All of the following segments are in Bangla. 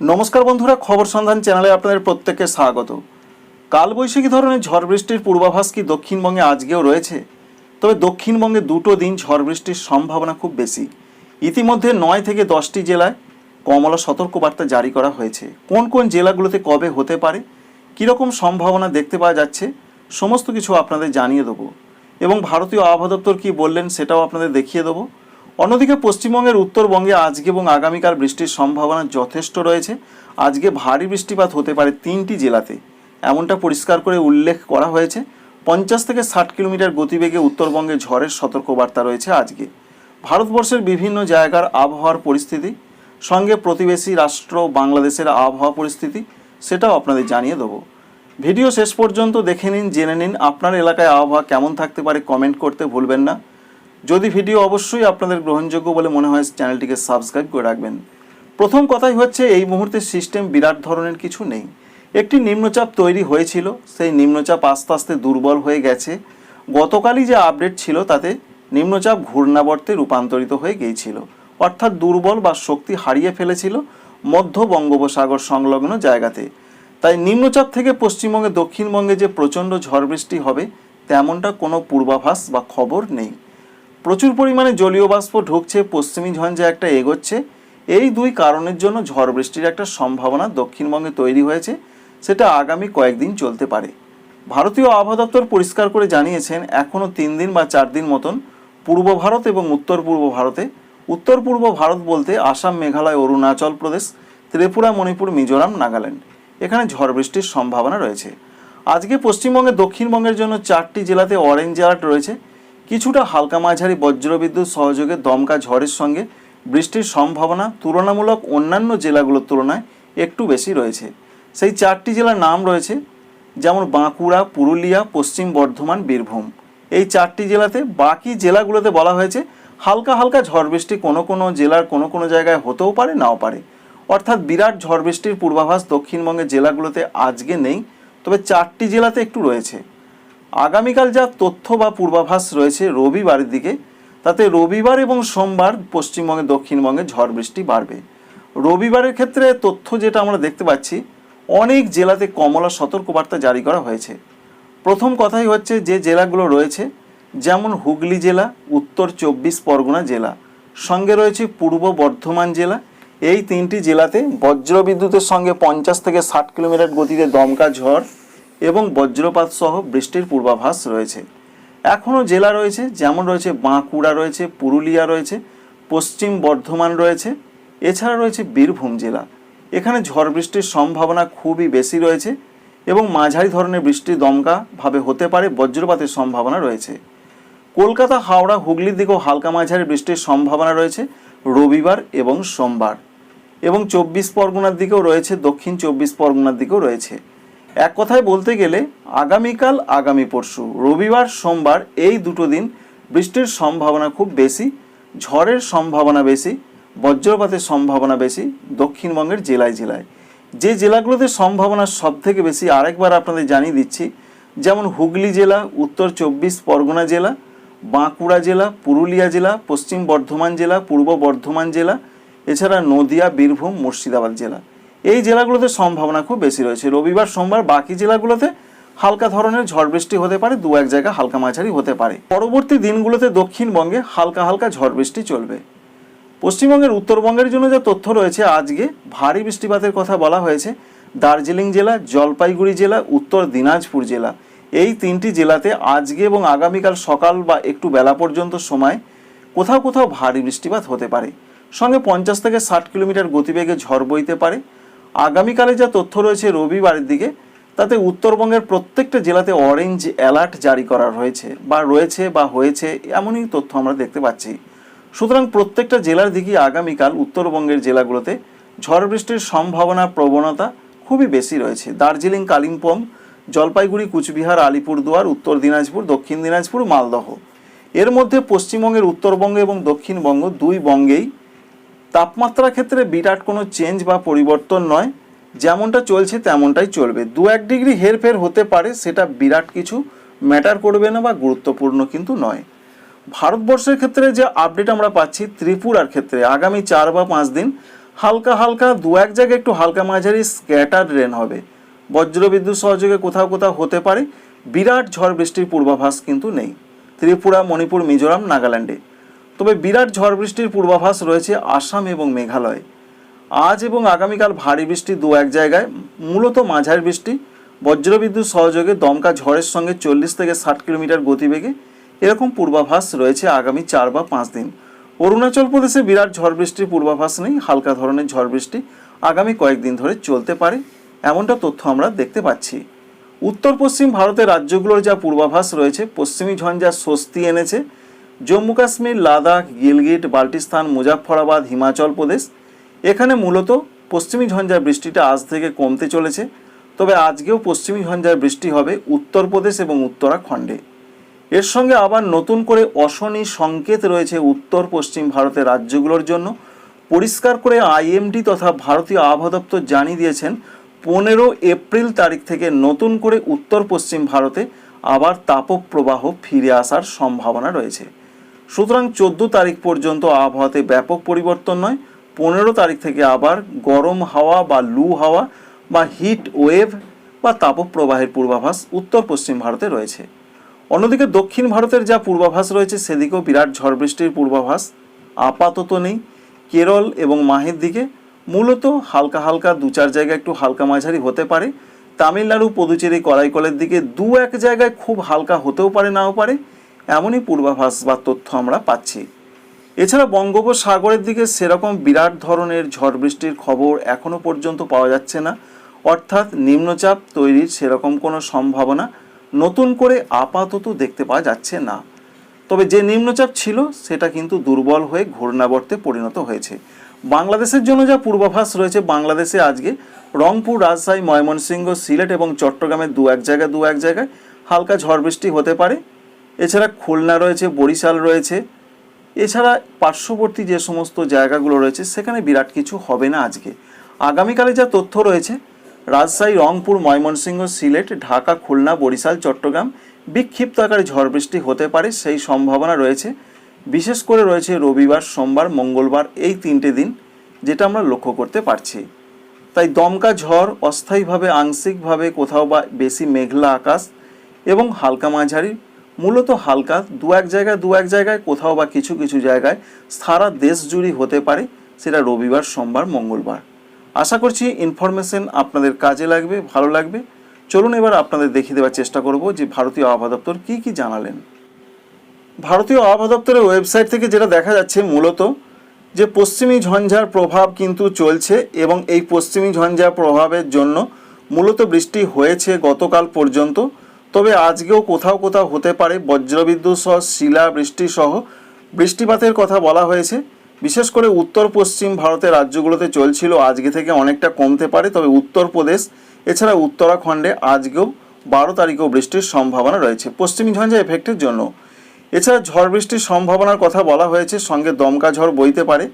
নমস্কার বন্ধুরা, খবর সন্ধান চ্যানেলে আপনাদের প্রত্যেককে স্বাগত। কালবৈশাখী ধরনের ঝড় বৃষ্টির পূর্বাভাস কি দক্ষিণবঙ্গে আজকেও রয়েছে? তবে দক্ষিণবঙ্গে দুটো দিন ঝড় বৃষ্টির সম্ভাবনা খুব বেশি। ইতিমধ্যে নয় থেকে দশটি জেলায় কমলা সতর্কবার্তা জারি করা হয়েছে। কোন কোন জেলাগুলোতে কবে হতে পারে, কীরকম সম্ভাবনা দেখতে পাওয়া যাচ্ছে, সমস্ত কিছু আপনাদের জানিয়ে দেবো। এবং ভারতীয় আবহাওয়া দপ্তর কী বললেন সেটাও আপনাদের দেখিয়ে দেবো। অন্যদিকে পশ্চিমবঙ্গের উত্তরবঙ্গে আজকে এবং আগামীকাল বৃষ্টির সম্ভাবনা যথেষ্ট রয়েছে। আজকে ভারী বৃষ্টিপাত হতে পারে তিনটি জেলাতে। এমনটা পরিষ্কার করে উল্লেখ করা হয়েছে। পঞ্চাশ থেকে ষাট কিলোমিটার গতিবেগে উত্তরবঙ্গে ঝড়ের সতর্কবার্তা রয়েছে আজকে। ভারতবর্ষের বিভিন্ন জায়গার আবহাওয়ার পরিস্থিতি, সঙ্গে প্রতিবেশী রাষ্ট্র বাংলাদেশের আবহাওয়া পরিস্থিতি, সেটাও আপনাদের জানিয়ে দেবো। ভিডিও শেষ পর্যন্ত দেখে নিন, জেনে নিন, আপনার এলাকায় আবহাওয়া কেমন থাকতে পারে কমেন্ট করতে ভুলবেন না। যদি ভিডিও অবশ্যই আপনাদের গ্রহণযোগ্য বলে মনে হয়, চ্যানেলটিকে সাবস্ক্রাইব করে রাখবেন। প্রথম কথাই হচ্ছে, এই মুহূর্তে সিস্টেম বিরাট ধরনের কিছু নেই। একটি নিম্নচাপ তৈরি হয়েছিল, সেই নিম্নচাপ আস্তে আস্তে দুর্বল হয়ে গেছে। গতকালই যে আপডেট ছিল, তাতে নিম্নচাপ ঘূর্ণাবর্তে রূপান্তরিত হয়ে গিয়েছিল। অর্থাৎ দুর্বল বা শক্তি হারিয়ে ফেলেছিল মধ্য বঙ্গোপসাগর সংলগ্ন জায়গাতে। তাই নিম্নচাপ থেকে পশ্চিমবঙ্গে দক্ষিণবঙ্গে যে প্রচণ্ড ঝড় বৃষ্টি হবে, তেমনটা কোনো পূর্বাভাস বা খবর নেই। প্রচুর পরিমাণে জলীয় বাষ্প ঢুকছে, পশ্চিমী ঝঞ্ঝা একটা এগোচ্ছে। এই দুই কারণের জন্য ঝড় বৃষ্টির একটা সম্ভাবনা দক্ষিণবঙ্গে তৈরি হয়েছে, সেটা আগামী কয়েকদিন চলতে পারে। ভারতীয় আবহাওয়া দপ্তর পরিষ্কার করে জানিয়েছেন এখনও তিন দিন বা চার দিন মতন পূর্ব ভারত এবং উত্তর পূর্ব ভারতে। উত্তর পূর্ব ভারত বলতে আসাম, মেঘালয়, অরুণাচল প্রদেশ, ত্রিপুরা, মণিপুর, মিজোরাম, নাগাল্যান্ড। এখানে ঝড় বৃষ্টির সম্ভাবনা রয়েছে। আজকে পশ্চিমবঙ্গে দক্ষিণবঙ্গের জন্য চারটি জেলাতে অরেঞ্জ অ্যালার্ট রয়েছে। কিছুটা হালকা মাঝারি বজ্রবিদ্যুৎ সহযোগে দমকা ঝড়ের সঙ্গে বৃষ্টির সম্ভাবনা তুলনামূলক অন্যান্য জেলাগুলোর তুলনায় একটু বেশি রয়েছে। সেই চারটি জেলার নাম রয়েছে, যেমন বাঁকুড়া, পুরুলিয়া, পশ্চিম বর্ধমান, বীরভূম। এই চারটি জেলাতে বাকি জেলাগুলোতে বলা হয়েছে, হালকা হালকা ঝড় বৃষ্টি কোনো কোনো জেলার কোনো কোনো জায়গায় হতেও পারে, নাও পারে। অর্থাৎ বিরাট ঝড় বৃষ্টির পূর্বাভাস দক্ষিণবঙ্গের জেলাগুলোতে আজকে নেই, তবে চারটি জেলাতে একটু রয়েছে। আগামীকাল যা তথ্য বা পূর্বাভাস রয়েছে রবিবারের দিকে, তাতে রবিবার এবং সোমবার পশ্চিমবঙ্গে, দক্ষিণবঙ্গে ঝড় বৃষ্টি বাড়বে। রবিবারের ক্ষেত্রে তথ্য যেটা আমরা দেখতে পাচ্ছি, অনেক জেলাতে কমলা সতর্কবার্তা জারি করা হয়েছে। প্রথম কথাই হচ্ছে যে জেলাগুলো রয়েছে, যেমন হুগলি জেলা, উত্তর চব্বিশ পরগনা জেলা। সঙ্গে রয়েছে পূর্ব বর্ধমান জেলা। এই তিনটি জেলাতে বজ্রবিদ্যুতের সঙ্গে পঞ্চাশ থেকে ষাট কিলোমিটার গতিতে দমকা ঝড় এবং বজ্রপাত সহ বৃষ্টির পূর্বাভাস রয়েছে। এখনও জেলা রয়েছে, যেমন রয়েছে বাঁকুড়া রয়েছে, পুরুলিয়া রয়েছে, পশ্চিম বর্ধমান রয়েছে, এছাড়া রয়েছে বীরভূম জেলা। এখানে ঝড় বৃষ্টির সম্ভাবনা খুবই বেশি রয়েছে এবং মাঝারি ধরনের বৃষ্টি দমকাভাবে হতে পারে, বজ্রপাতের সম্ভাবনা রয়েছে। কলকাতা, হাওড়া, হুগলির দিকেও হালকা মাঝারি বৃষ্টির সম্ভাবনা রয়েছে রবিবার এবং সোমবার। এবং চব্বিশ পরগনার দিকেও রয়েছে, দক্ষিণ চব্বিশ পরগনার দিকেও রয়েছে। এক কথায় বলতে গেলে আগামীকাল, আগামী পরশু, রবিবার, সোমবার এই দুটো দিন বৃষ্টির সম্ভাবনা খুব বেশি, ঝড়ের সম্ভাবনা বেশি, বজ্রপাতের সম্ভাবনা বেশি দক্ষিণবঙ্গের জেলায় জেলায়। যে জেলাগুলোতে সম্ভাবনা সব থেকে বেশি আরেকবার আপনাদের জানিয়ে দিচ্ছি, যেমন হুগলি জেলা, উত্তর চব্বিশ পরগনা জেলা, বাঁকুড়া জেলা, পুরুলিয়া জেলা, পশ্চিম বর্ধমান জেলা, পূর্ব বর্ধমান জেলা, এছাড়া নদিয়া, বীরভূম, মুর্শিদাবাদ জেলা। এই জেলাগুলোতে সম্ভাবনা খুব বেশি রয়েছে। রবিবার, সোমবার বাকি জেলাগুলোতে হালকা ধরনের ঝড় বৃষ্টি হতে পারে দু এক জায়গা হালকা মাঝারি হতে পারে। পরবর্তী দিনগুলোতে দক্ষিণবঙ্গে হালকা হালকা ঝড় বৃষ্টি চলবে। পশ্চিমবঙ্গের উত্তরবঙ্গের জন্য যে তথ্য রয়েছে আজকে, ভারী বৃষ্টিপাতের কথা বলা হয়েছে, দার্জিলিং জেলা, জলপাইগুড়ি জেলা, উত্তর দিনাজপুর জেলা। এই তিনটি জেলাতে আজকে এবং আগামীকাল সকাল বা একটু বেলা পর্যন্ত সময় কোথাও কোথাও ভারী বৃষ্টিপাত হতে পারে। সঙ্গে পঞ্চাশ থেকে ষাট কিলোমিটার গতিবেগে ঝড় বইতে পারে। আগামীকালে যা তথ্য রয়েছে রবিবারের দিকে, তাতে উত্তরবঙ্গের প্রত্যেকটা জেলাতে অরেঞ্জ অ্যালার্ট জারি করা রয়েছে, বা রয়েছে বা হয়েছে, এমনই তথ্য আমরা দেখতে পাচ্ছি। সুতরাং প্রত্যেকটা জেলার দিকেই আগামীকাল উত্তরবঙ্গের জেলাগুলোতে ঝড় বৃষ্টির সম্ভাবনা, প্রবণতা খুবই বেশি রয়েছে। দার্জিলিং, কালিম্পং, জলপাইগুড়ি, কুচবিহার, আলিপুরদুয়ার, উত্তর দিনাজপুর, দক্ষিণ দিনাজপুর, মালদহ। এর মধ্যে পশ্চিমবঙ্গের উত্তরবঙ্গ এবং দক্ষিণবঙ্গ দুই বঙ্গেই তাপমাত্রার ক্ষেত্রে বিরাট কোনো চেঞ্জ বা পরিবর্তন নয়। যেমনটা চলছে তেমনটাই চলবে। দু এক ডিগ্রি হেরফের হতে পারে, সেটা বিরাট কিছু ম্যাটার করবে না বা গুরুত্বপূর্ণ কিন্তু নয়। ভারতবর্ষের ক্ষেত্রে যে আপডেট আমরা পাচ্ছি ত্রিপুরার ক্ষেত্রে, আগামী চার বা পাঁচ দিন হালকা হালকা দু এক জায়গায় একটু হালকা মাঝারি স্ক্যাটার রেন হবে। বজ্রবিদ্যুৎ সহযোগে কোথাও কোথাও হতে পারে। বিরাট ঝড় বৃষ্টির পূর্বাভাস কিন্তু নেই। ত্রিপুরা, মণিপুর, মিজোরাম, নাগাল্যান্ডে। তবে বিরাট ঝড় বৃষ্টির পূর্বাভাস রয়েছে আসাম এবং মেঘালয়ে। আজ এবং আগামীকাল ভারী বৃষ্টি দু এক জায়গায়, মূলত মাঝারি বৃষ্টি, বজ্রবিদ্যুৎ সহযোগে দমকা ঝড়ের সঙ্গে চল্লিশ থেকে ষাট কিলোমিটার গতিবেগে এরকম পূর্বাভাস রয়েছে আগামী চার বা পাঁচ দিন। অরুণাচল প্রদেশে বিরাট ঝড় বৃষ্টির পূর্বাভাস নেই, হালকা ধরনের ঝড় বৃষ্টি আগামী কয়েকদিন ধরে চলতে পারে, এমনটা তথ্য আমরা দেখতে পাচ্ছি। উত্তর পশ্চিম ভারতের রাজ্যগুলোর যা পূর্বাভাস রয়েছে, পশ্চিমী ঝঞ্ঝা স্বস্তি এনেছে জম্মু কাশ্মীর, লাদাখ, গিলগিট, বাল্টিস্তান, মুজাফফরাবাদ, হিমাচল প্রদেশ। এখানে মূলত পশ্চিমী ঝঞ্ঝার বৃষ্টিটা আজ থেকে কমতে চলেছে। তবে আজকেও পশ্চিমী ঝঞ্ঝার বৃষ্টি হবে উত্তরপ্রদেশ এবং উত্তরাখণ্ডে। এর সঙ্গে আবার নতুন করে অশনি সংকেত রয়েছে উত্তর পশ্চিম ভারতের রাজ্যগুলোর জন্য। পরিষ্কার করে আইএমডি তথা ভারতীয় আবহাওয়া দপ্তর জানিয়ে দিয়েছেন, পনেরো এপ্রিল তারিখ থেকে নতুন করে উত্তর পশ্চিম ভারতে আবার তাপপ্রবাহ ফিরে আসার সম্ভাবনা রয়েছে। সুতরাং চোদ্দ তারিখ পর্যন্ত আবহাওয়াতে ব্যাপক পরিবর্তন নয়। পনেরো তারিখ থেকে আবার গরম হাওয়া বা লু হাওয়া বা হিট ওয়েভ বা তাপপ্রবাহের পূর্বাভাস উত্তর পশ্চিম ভারতে রয়েছে। অন্যদিকে দক্ষিণ ভারতের যা পূর্বাভাস রয়েছে, সেদিকেও বিরাট ঝড় বৃষ্টির পূর্বাভাস আপাতত নেই। কেরল এবং মাহের দিকে মূলত হালকা হালকা দু চার জায়গায় একটু হালকা মাঝারি হতে পারে। তামিলনাড়ু, পুদুচেরি করাইকলের দিকে দু এক জায়গায় খুব হালকা হতেও পারে, নাও পারে। এমনই পূর্বাভাস বা তথ্য আমরা পাচ্ছি। এছাড়া বঙ্গোপসাগরের দিকে সেরকম বিরাট ধরনের ঝড় বৃষ্টির খবর এখনও পর্যন্ত পাওয়া যাচ্ছে না। অর্থাৎ নিম্নচাপ তৈরির সেরকম কোনো সম্ভাবনা নতুন করে আপাতত দেখতে পাওয়া যাচ্ছে না। তবে যে নিম্নচাপ ছিল, সেটা কিন্তু দুর্বল হয়ে ঘূর্ণাবর্তে পরিণত হয়েছে। বাংলাদেশের জন্য যা পূর্বাভাস রয়েছে, বাংলাদেশে আজকে রংপুর, রাজশাহী, ময়মনসিংহ, সিলেট এবং চট্টগ্রামের দু এক জায়গায় দু এক জায়গায় হালকা ঝড় বৃষ্টি হতে পারে। এছাড়া খুলনা রয়েছে, বরিশাল রয়েছে। এছাড়া পার্শ্ববর্তী যে সমস্ত জায়গাগুলো রয়েছে, সেখানে বিরাট কিছু হবে না আজকে। আগামীকালে যা তথ্য রয়েছে, রাজশাহী, রংপুর, ময়মনসিংহ, সিলেট, ঢাকা, খুলনা, বরিশাল, চট্টগ্রাম বিক্ষিপ্ত আকারে ঝড় বৃষ্টি হতে পারে, সেই সম্ভাবনা রয়েছে। বিশেষ করে রয়েছে রবিবার, সোমবার, মঙ্গলবার এই তিনটে দিন, যেটা আমরা লক্ষ্য করতে পারছি। তাই দমকা ঝড়, অস্থায়ীভাবে, আংশিকভাবে কোথাও বা বেশি মেঘলা আকাশ এবং হালকা মাঝারি মূলত হালকা, দু এক জায়গায়, দু এক জায়গায়, কোথাও বা কিছু কিছু জায়গায় সারা দেশ জুড়ে হতে পারে সেটা রবিবার, সোমবার, মঙ্গলবার। আশা করছি ইনফরমেশন আপনাদের কাজে লাগবে, ভালো লাগবে। চলুন এবার আপনাদের দেখিয়ে দেওয়ার চেষ্টা করব যে ভারতীয় আবহাওয়া দপ্তর কী কী জানালেন। ভারতীয় আবহাওয়া দপ্তরের ওয়েবসাইট থেকে যেটা দেখা যাচ্ছে মূলত যে পশ্চিমী ঝঞ্ঝার প্রভাব কিন্তু চলছে এবং এই পশ্চিমী ঝঞ্ঝার প্রভাবের জন্য মূলত বৃষ্টি হয়েছে গতকাল পর্যন্ত। তবে আজকেও কোথাও কোথাও হতে পারে বজ্রবিদ্যুৎ সহ শিলা বৃষ্টি সহ বৃষ্টিপাতের কথা বলা হয়েছে। বিশেষ করে উত্তর পশ্চিম ভারতের রাজ্যগুলোতে চলছিল আজকে থেকে অনেকটা কমতে পারে, তবে উত্তরপ্রদেশ, এছাড়া উত্তরাখণ্ডে আজকেও বারো তারিখেও বৃষ্টির সম্ভাবনা রয়েছে পশ্চিমী ঝঞ্ঝা এফেক্টের জন্য। এছাড়া ঝড় বৃষ্টির সম্ভাবনার কথা বলা হয়েছে, সঙ্গে দমকা ঝড় বইতে পারে।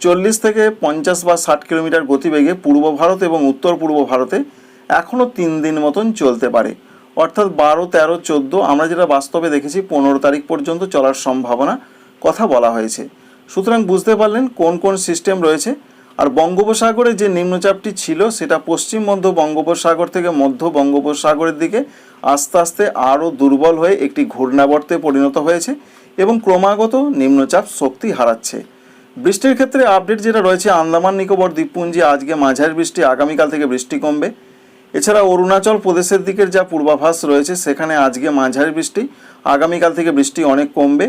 চল্লিশ থেকে পঞ্চাশ বা ষাট কিলোমিটার গতিবেগে পূর্ব ভারত এবং উত্তর পূর্ব ভারতে এখনও তিন দিন মতন চলতে পারে। অর্থাৎ বারো, তেরো, চোদ্দ, আমরা যেটা বাস্তবে দেখেছি, পনেরো তারিখ পর্যন্ত চলার সম্ভাবনা কথা বলা হয়েছে। সুতরাং বুঝতে পারলেন কোন কোন সিস্টেম রয়েছে। আর বঙ্গোপসাগরে যে নিম্নচাপটি ছিল, সেটা পশ্চিম, মধ্য বঙ্গোপসাগর থেকে মধ্য বঙ্গোপসাগরের দিকে আস্তে আস্তে আরও দুর্বল হয়ে একটি ঘূর্ণাবর্তে পরিণত হয়েছে এবং ক্রমাগত নিম্নচাপ শক্তি হারাচ্ছে। বৃষ্টির ক্ষেত্রে আপডেট যেটা রয়েছে, আন্দামান নিকোবর দ্বীপপুঞ্জে আজকে মাঝারি বৃষ্টি, আগামীকাল থেকে বৃষ্টি কমবে। এছাড়া অরুণাচল প্রদেশের দিকের যা পূর্বাভাস রয়েছে, সেখানে আজকে মাঝারি বৃষ্টি, আগামীকাল থেকে বৃষ্টি অনেক কমবে।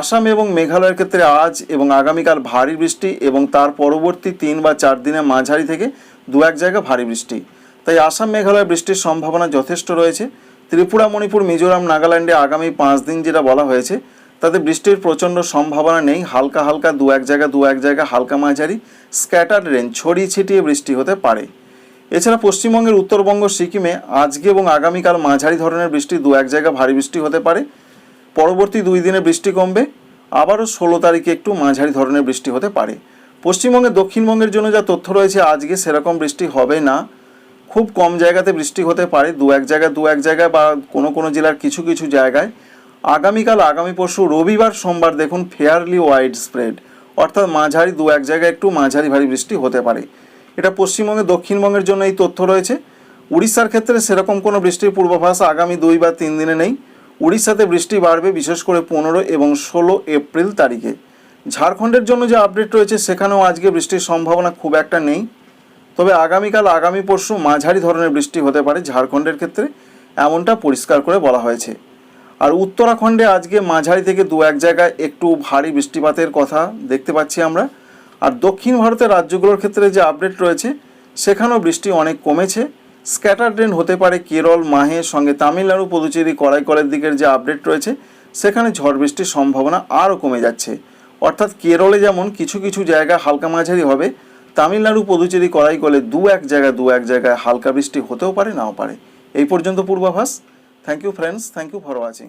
আসাম এবং মেঘালয়ের ক্ষেত্রে আজ এবং আগামীকাল ভারী বৃষ্টি এবং তার পরবর্তী তিন বা চার দিনে মাঝারি থেকে দু এক জায়গা ভারী বৃষ্টি। তাই আসাম, মেঘালয় বৃষ্টির সম্ভাবনা যথেষ্ট রয়েছে। ত্রিপুরা, মণিপুর, মিজোরাম, নাগাল্যান্ডে আগামী পাঁচ দিন যেটা বলা হয়েছে, তাতে বৃষ্টির প্রচণ্ড সম্ভাবনা নেই। হালকা হালকা দু এক জায়গা, দু এক জায়গা হালকা মাঝারি স্ক্যাটার রেঞ্জ, ছড়িয়ে ছিটিয়ে বৃষ্টি হতে পারে। এছাড়া পশ্চিমবঙ্গের উত্তরবঙ্গ, সিকিমে আজকে এবং আগামীকাল মাঝারি ধরনের বৃষ্টি, দু এক জায়গা ভারী বৃষ্টি হতে পারে। পরবর্তী দুই দিনে বৃষ্টি কমবে। আবারও ষোলো তারিখে একটু মাঝারি ধরনের বৃষ্টি হতে পারে। পশ্চিমবঙ্গে দক্ষিণবঙ্গের জন্য যা তথ্য রয়েছে, আজকে সেরকম বৃষ্টি হবে না। খুব কম জায়গাতে বৃষ্টি হতে পারে, দু এক জায়গায়, দু এক জায়গায় বা কোনো কোনো জেলার কিছু কিছু জায়গায়। আগামীকাল, আগামী পরশু, রবিবার, সোমবার দেখুন ফেয়ারলি ওয়াইড স্প্রেড অর্থাৎ মাঝারি দু এক জায়গায় একটু মাঝারি ভারী বৃষ্টি হতে পারে। এটা পশ্চিমবঙ্গে, দক্ষিণবঙ্গের জন্য এই তথ্য রয়েছে। উড়িষ্যার ক্ষেত্রে সেরকম কোনো বৃষ্টির পূর্বাভাস আগামী দুই বা তিন দিনে নেই। উড়িষ্যাতে বৃষ্টি বাড়বে বিশেষ করে পনেরো এবং ষোলো এপ্রিল তারিখে। ঝাড়খণ্ডের জন্য যে আপডেট রয়েছে, সেখানেও আজকে বৃষ্টির সম্ভাবনা খুব একটা নেই। তবে আগামীকাল, আগামী পরশু মাঝারি ধরনের বৃষ্টি হতে পারে ঝাড়খণ্ডের ক্ষেত্রে, এমনটা পরিষ্কার করে বলা হয়েছে। আর উত্তরাখণ্ডে আজকে মাঝারি থেকে দু এক জায়গায় একটু ভারী বৃষ্টিপাতের কথা দেখতে পাচ্ছি আমরা। আর দক্ষিণ ভারতের রাজ্যগুলোর ক্ষেত্রে যে আপডেট রয়েছে, সেখানেও বৃষ্টি অনেক কমেছে। স্ক্যাটার ড্রেন হতে পারে কেরল মাহের সঙ্গে তামিলনাড়ু, পুদুচেরি করাইকলের দিকের যে আপডেট রয়েছে, সেখানে ঝড় বৃষ্টির সম্ভাবনা আরও কমে যাচ্ছে। অর্থাৎ কেরলে যেমন কিছু কিছু জায়গা হালকা মাঝারি হবে, তামিলনাড়ু, পুদুচেরি করাইকলে দু এক জায়গায়, দু এক জায়গায় হালকা বৃষ্টি হতেও পারে, নাও পারে। এই পর্যন্ত পূর্বাভাস। Thank you friends thank you for watching